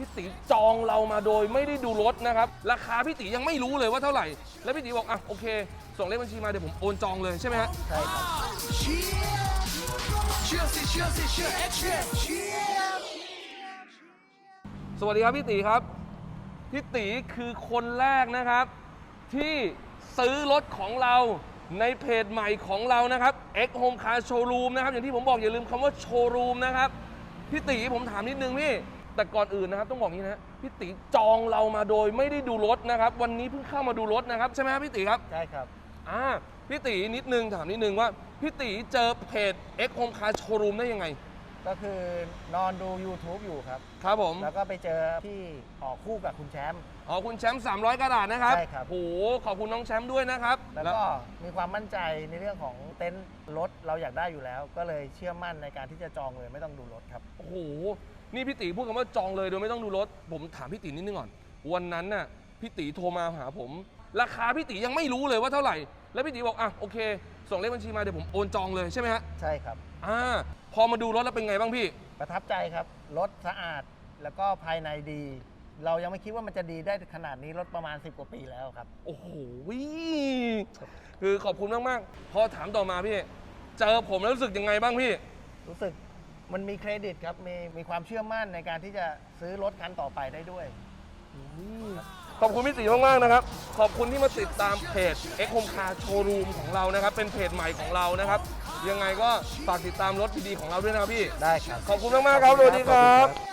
พี่ตีจองเรามาโดยไม่ได้ดูรถนะครับ ราคาพี่ตียังไม่รู้เลยว่าเท่าไหร่ แล้วพี่ตีบอกอะโอเค ส่งเลขบัญชีมาเดี๋ยวผมโอนจองเลยใช่ไหมฮะ ใช่ครับ สวัสดีครับพี่ตีครับ พี่ตีคือคนแรกนะครับ ที่ซื้อรถของเราในเพจใหม่ของเรานะครับ X Home Car Showroom นะครับ อย่างที่ผมบอกอย่าลืมคำว่าโชว์รูมนะครับ พี่ตีผมถามนิดนึงพี่ แต่ก่อนอื่นนะครับต้องบอกอย่างนี้นะพี่ตีจองเรามาโดยไม่ได้ดูรถนะครับ วันนี้เพิ่งเข้ามาดูรถนะครับใช่ไหมครับพี่ตีครับใช่ครับอ่าพี่ตีนิดนึงถามนิดนึงว่าพี่ตีเจอเพจ X Home Car Showroom ได้ยังไง ก็คือนอนดู YouTube อยู่ครับ ครับผม แล้วก็ไปเจอที่ออกคู่กับคุณแชมป์ อ๋อ คุณแชมป์300 กระดาษนะครับใช่ครับ โอ้โห ขอบคุณน้องแชมป์ด้วยนะครับ แล้วก็มีความมั่นใจในเรื่องของเต็นท์รถเราอยากได้อยู่แล้ว ก็เลยเชื่อมั่นในการที่จะจองเลยไม่ต้องดูรถครับ โอ้โห นี่พี่ตีพูดคำว่าจองเลยโดยไม่ต้องดูรถ ผมถามพี่ตีนิดนึงก่อน วันนั้นน่ะพี่ตีโทรมาหาผม ราคาพี่ตียังไม่รู้เลยว่าเท่าไหร่ แล้วพี่ตีบอกอะโอเค ส่งเลขบัญชีมาเดี๋ยวผมโอนจองเลยใช่ไหมฮะใช่ครับ อ่าพอมาดูรถแล้วเป็นไงบ้างพี่ ประทับใจครับ รถสะอาดแล้วก็ภายในดี เรายังไม่คิดว่ามันจะดีได้ขนาดนี้รถประมาณ 10 กว่าปีแล้วครับ โอ้โหคือขอบคุณมากๆ พอถามต่อมาพี่ เจอผมแล้วรู้สึกยังไงบ้างพี่ รู้สึกมันมีเครดิตครับ มีมีความเชื่อมั่นในการที่จะซื้อรถคันต่อไปได้ด้วย ขอบคุณพี่ตีมากๆนะครับ ขอบคุณที่มาติดตามเพจ X Home Car Showroom ของเรานะครับ เป็นเพจใหม่ของเรานะครับ ยังไงก็ฝากติดตามรถดีๆของเราด้วยนะครับพี่ ได้ครับ ขอบคุณมากๆครับสวัสดีครับขอบคุณ